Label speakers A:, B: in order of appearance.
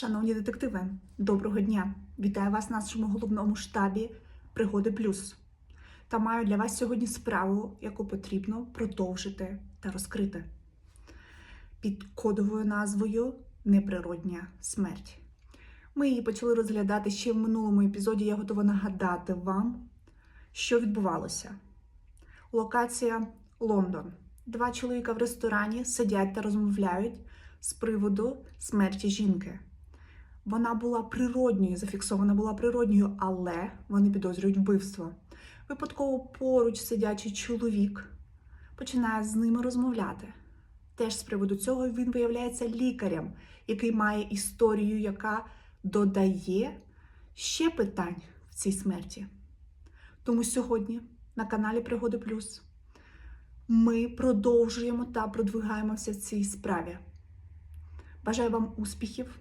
A: Шановні детективи, доброго дня! Вітаю вас в нашому головному штабі Пригоди Плюс. Та маю для вас сьогодні справу, яку потрібно продовжити та розкрити. Під кодовою назвою Неприродня смерть. Ми її почали розглядати ще в минулому епізоді. Я готова нагадати вам, що відбувалося. Локація Лондон. Два чоловіка в ресторані сидять та розмовляють з приводу смерті жінки. Вона була природньою, зафіксована була природньою, але вони підозрюють вбивство. Випадково поруч сидячий чоловік починає з ними розмовляти. Теж з приводу цього він виявляється лікарем, який має історію, яка додає ще питань в цій смерті. Тому сьогодні на каналі Пригоди Плюс ми продовжуємо та продвигаємося в цій справі. Бажаю вам успіхів,